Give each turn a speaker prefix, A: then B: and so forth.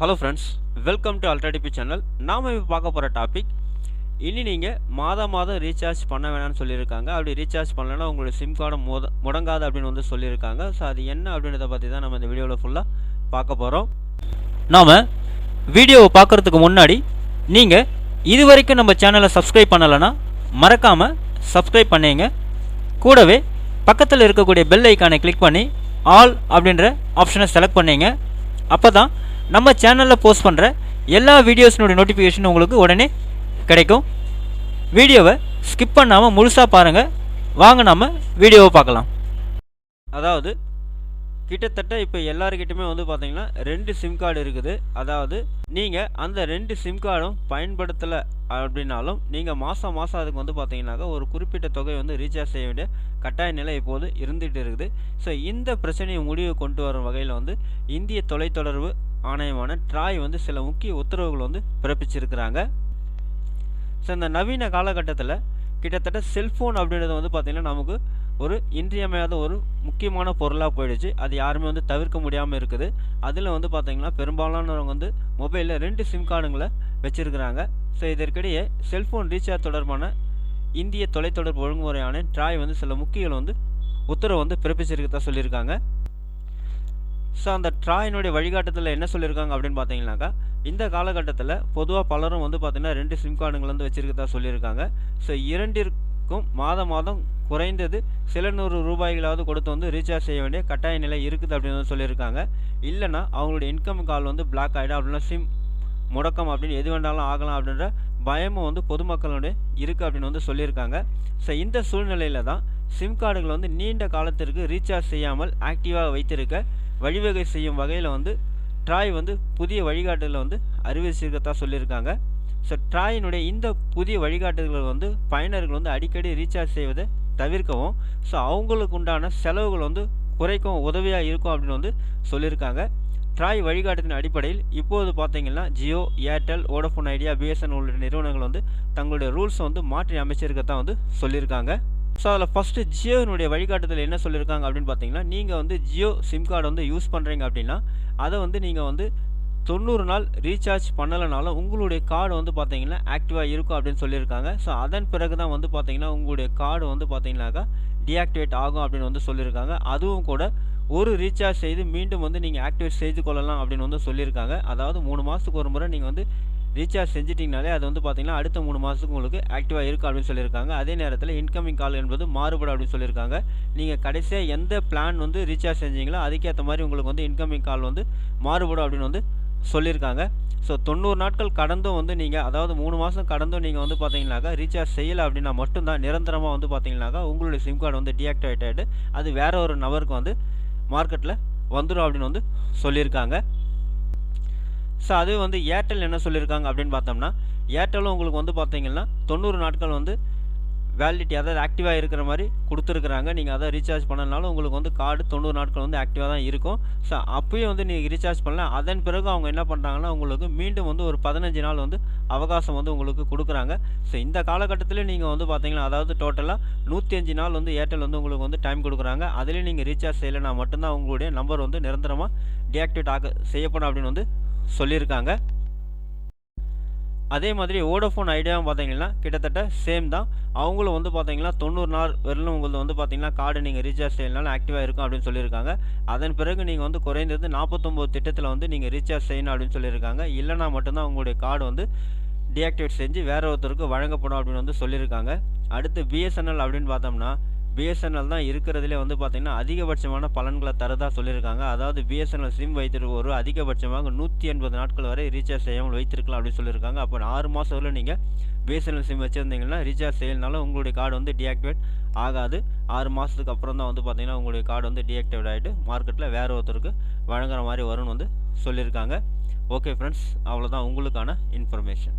A: Hello friends welcome to UltraTP channel நாம் இப்போ பார்க்க போகிற டாபிக் இனி நீங்கள் மாதம் மாதம் ரீசார்ஜ் பண்ண வேணாம்னு சொல்லியிருக்காங்க. அப்படி ரீசார்ஜ் பண்ணலன்னா உங்களுடைய சிம் கார்டு முத முடங்காது அப்படின்னு வந்து சொல்லியிருக்காங்க. ஸோ அது என்ன அப்படின்றத பற்றி தான் நம்ம இந்த வீடியோவில் ஃபுல்லாக பார்க்க போகிறோம்
B: நாம் வீடியோவை பார்க்குறதுக்கு முன்னாடி நீங்கள் இது வரைக்கும் நம்ம சேனலை சப்ஸ்கிரைப் பண்ணலைன்னா மறக்காமல் சப்ஸ்கிரைப் பண்ணீங்க. கூடவே பக்கத்தில் இருக்கக்கூடிய பெல் ஐக்கானை கிளிக் பண்ணி ஆல் அப்படின்ற ஆப்ஷனை செலக்ட் பண்ணீங்க. அப்போ தான் நம்ம சேனலில் போஸ்ட் பண்ணுற எல்லா வீடியோஸினுடைய நோட்டிஃபிகேஷன் உங்களுக்கு உடனே கிடைக்கும். வீடியோவை ஸ்கிப் பண்ணாமல் முழுசாக பாருங்கள் வாங்க நம்ம வீடியோவை பார்க்கலாம்.
A: அதாவது கிட்டத்தட்ட இப்போ எல்லாருக்கிட்டுமே வந்து பார்த்தீங்கன்னா ரெண்டு சிம் கார்டு இருக்குது. அதாவது நீங்கள் அந்த ரெண்டு சிம் கார்டும் பயன்படுத்தலை அப்படின்னாலும் நீங்கள் மாதம் மாதம் அதுக்கு வந்து பார்த்தீங்கன்னாக்கா ஒரு குறிப்பிட்ட தொகை வந்து ரீசார்ஜ் செய்ய வேண்டிய கட்டாய நிலை இப்போது இருந்துகிட்டு இருக்குது. ஸோ இந்த பிரச்சனையை முடிவு கொண்டு வரும் வகையில் வந்து இந்திய தொலைத்தொடர்பு ஆணையமான ட்ராய் வந்து சில முக்கிய உத்தரவுகள் வந்து பிறப்பிச்சிருக்கிறாங்க. ஸோ இந்த நவீன காலகட்டத்தில் கிட்டத்தட்ட செல்ஃபோன் அப்படின்றது வந்து பார்த்திங்கன்னா நமக்கு ஒரு இன்றியமையாத ஒரு முக்கியமான பொருளாக போயிடுச்சு. அது யாருமே வந்து தவிர்க்க முடியாமல் இருக்குது. அதில் வந்து பார்த்திங்கன்னா பெரும்பாலானவங்க வந்து மொபைலில் ரெண்டு சிம் கார்டுங்களை வச்சுருக்கிறாங்க. ஸோ இதற்கிடையே செல்ஃபோன் ரீசார்ஜ் தொடர்பான இந்திய தொலைத்தொடர்பு ஒழுங்குமுறையான ட்ராய் வந்து சில முக்கியங்கள் வந்து உத்தரவு வந்து பிறப்பிச்சிருக்கதா சொல்லியிருக்காங்க. ஸோ அந்த ட்ராயினுடைய வழிகாட்டத்தில் என்ன சொல்லியிருக்காங்க அப்படின்னு பார்த்தீங்கன்னாக்கா இந்த காலகட்டத்தில் பொதுவாக பலரும் வந்து பார்த்திங்கன்னா ரெண்டு சிம் கார்டுகள் வந்து வச்சுருக்கதா சொல்லியிருக்காங்க. ஸோ இரண்டிற்கும் மாதம் மாதம் குறைந்தது சில நூறு ரூபாய்களாவது கொடுத்து வந்து ரீசார்ஜ் செய்ய வேண்டிய கட்டாய நிலை இருக்குது அப்படின்னு சொல்லியிருக்காங்க. இல்லைனா அவங்களுடைய இன்கம் கால் வந்து பிளாக் ஆகிடும் அப்படின்னா சிம் முடக்கம் அப்படின்னு எது வேண்டாலும் ஆகலாம் அப்படின்ற பயமும் வந்து பொதுமக்களுடைய இருக்குது அப்படின்னு வந்து சொல்லியிருக்காங்க. ஸோ இந்த சூழ்நிலையில் தான் சிம் கார்டுகள் வந்து நீண்ட காலத்திற்கு ரீசார்ஜ் செய்யாமல் ஆக்டிவாக வைத்திருக்க வழிவகை செய்யும் வகையில் வந்து ட்ராய் வந்து புதிய வழிகாட்டுதலை வந்து அறிவிச்சிருக்கதா சொல்லியிருக்காங்க. ஸோ ட்ராயினுடைய இந்த புதிய வழிகாட்டுதல்கள் வந்து பயனர்கள் வந்து அடிக்கடி ரீசார்ஜ் செய்வதை தவிர்க்கவும் ஸோ அவங்களுக்கு உண்டான செலவுகள் வந்து குறைக்கும் உதவியாக இருக்கும் அப்படின்னு வந்து சொல்லியிருக்காங்க. ட்ராய் வழிகாட்டத்தின் அடிப்படையில் இப்போது பார்த்தீங்கன்னா Jio Airtel Vodafone Idea BSN உள்ளிட்ட நிறுவனங்கள் வந்து தங்களுடைய ரூல்ஸை வந்து மாற்றி அமைச்சிருக்கத்தான் வந்து சொல்லியிருக்காங்க ஸோ அதில் ஃபஸ்ட்டு ஜியோனுடைய வழிகாட்டுதல் என்ன சொல்லியிருக்காங்க அப்படின்னு பார்த்தீங்கன்னா நீங்கள் வந்து ஜியோ சிம் கார்டு வந்து யூஸ் பண்ணுறீங்க அப்படின்னா அதை வந்து நீங்கள் வந்து தொண்ணூறு நாள் ரீசார்ஜ் பண்ணலைனாலும் உங்களுடைய கார்டு வந்து பார்த்தீங்கன்னா ஆக்டிவாக இருக்கும் அப்படின்னு சொல்லியிருக்காங்க. ஸோ அதன் பிறகு தான் வந்து பார்த்தீங்கன்னா உங்களுடைய கார்டு வந்து பார்த்தீங்கன்னாக்கா டீஆக்டிவேட் ஆகும் அப்படின்னு வந்து சொல்லியிருக்காங்க. அதுவும் கூட ஒரு ரீசார்ஜ் செய்து மீண்டும் வந்து நீங்கள் ஆக்டிவேட் செய்து கொள்ளலாம் அப்படின்னு வந்து சொல்லியிருக்காங்க. அதாவது மூணு மாதத்துக்கு ஒரு முறை நீங்கள் வந்து ரீசார்ஜ் செஞ்சிட்டிங்கனாலே அது வந்து பார்த்தீங்கன்னா அடுத்த மூணு மாதத்துக்கு உங்களுக்கு ஆக்டிவாக இருக்கும் அப்படின்னு சொல்லியிருக்காங்க. அதே நேரத்தில் இன்கமிங் கால் என்பது மாறுபடும் அப்படின்னு சொல்லியிருக்காங்க. நீங்கள் கடைசியாக எந்த பிளான் வந்து ரீசார்ஜ் செஞ்சீங்களோ அதுக்கேற்ற மாதிரி உங்களுக்கு வந்து இன்கமிங் கால் வந்து மாறுபடும் அப்படின்னு வந்து சொல்லியிருக்காங்க. ஸோ தொண்ணூறு நாட்கள் கடந்தும் வந்து நீங்கள் அதாவது மூணு மாதம் கடந்தும் நீங்கள் வந்து பார்த்தீங்கன்னாக்கா ரீசார்ஜ் செய்யலை அப்படின்னா மட்டும்தான் நிரந்தரமாக வந்து பார்த்தீங்கன்னாக்கா உங்களுடைய சிம் கார்டு வந்து டீஆக்டிவேட் ஆகிட்டு அது வேற ஒரு நபருக்கு வந்து மார்க்கெட்டில் வந்துடும் அப்படின்னு வந்து சொல்லியிருக்காங்க. ஸோ அது வந்து ஏர்டெல் என்ன சொல்லியிருக்காங்க அப்படின்னு பார்த்தோம்னா ஏர்டெல்லும் உங்களுக்கு வந்து பார்த்தீங்கன்னா தொண்ணூறு நாட்கள் வந்து வேலிடிட்டி அதாவது ஆக்டிவாக இருக்கிற மாதிரி கொடுத்துருக்குறாங்க. நீங்கள் அதை ரீசார்ஜ் பண்ணனாலும் உங்களுக்கு வந்து கார்டு தொண்ணூறு நாட்கள் வந்து ஆக்டிவாக தான் இருக்கும். ஸோ அப்பயும் வந்து நீங்கள் ரீசார்ஜ் பண்ணலாம் அதன் பிறகு அவங்க என்ன பண்ணுறாங்கன்னா உங்களுக்கு மீண்டும் வந்து ஒரு பதினஞ்சு நாள் வந்து அவகாசம் வந்து உங்களுக்கு கொடுக்குறாங்க. ஸோ இந்த காலகட்டத்தில் நீங்கள் வந்து பார்த்தீங்கன்னா அதாவது டோட்டலாக நூற்றி அஞ்சு நாள் வந்து ஏர்டெல் வந்து உங்களுக்கு வந்து டைம் கொடுக்குறாங்க. அதிலே நீங்கள் ரீசார்ஜ் செய்யலைனா மட்டும்தான் உங்களுடைய நம்பர் வந்து நிரந்தரமாக டீஆக்டிவேட் ஆக செய்யப்படும் அப்படின்னு வந்து சொல்லியிருக்காங்க. அதே மாதிரி ஓடோஃபோன் ஐடியாவும் பார்த்தீங்கன்னா கிட்டத்தட்ட சேம் தான். அவங்களும் வந்து பார்த்தீங்கன்னா தொண்ணூறு நாள் வரலும் உங்களுக்கு வந்து பார்த்தீங்கன்னா கார்டு நீங்கள் ரீசார்ஜ் செய்யலாம் ஆக்டிவாக இருக்கும் அப்படின்னு சொல்லியிருக்காங்க. அதன் பிறகு நீங்கள் வந்து குறைந்தது நாற்பத்தொம்போது திட்டத்தில் வந்து நீங்கள் ரீசார்ஜ் செய்யணும் அப்படின்னு சொல்லியிருக்காங்க. இல்லைனா மட்டும்தான் உங்களுடைய கார்டு வந்து டீஆக்டிவேட் செஞ்சு வேற ஒருத்தருக்கு வழங்கப்படும் அப்படின்னு வந்து சொல்லியிருக்காங்க. அடுத்து பிஎஸ்என்எல் அப்படின்னு பார்த்தோம்னா பிஎஸ்என்எல் தான் இருக்கிறதுலே வந்து பார்த்திங்கன்னா அதிகபட்சமான பலன்களை தரதாக சொல்லியிருக்காங்க. அதாவது பிஎஸ்என்எல் சிம் வைத்திருக்க ஒரு அதிகபட்சமாக நூற்றி எண்பது நாட்கள் வரை ரீசார்ஜ் செய்யாமல் வைத்திருக்கலாம் அப்படின்னு சொல்லியிருக்காங்க. அப்போ ஆறு மாதம் வரை நீங்கள் பிஎஸ்என்எல் சிம் வச்சுருந்தீங்கன்னா ரீசார்ஜ் செய்யலனாலும் உங்களுடைய கார்டு வந்து டீஆக்டிவேட் ஆகாது. ஆறு மாதத்துக்கு அப்புறம் தான் வந்து பார்த்திங்கன்னா உங்களுடைய கார்டு வந்து டீஆக்டிவேட் ஆகிட்டு மார்க்கெட்டில் வேறு ஒருத்தருக்கு வழங்குற மாதிரி வரும்னு வந்து சொல்லியிருக்காங்க. ஓகே ஃப்ரெண்ட்ஸ் அவ்வளோதான் உங்களுக்கான இன்ஃபர்மேஷன்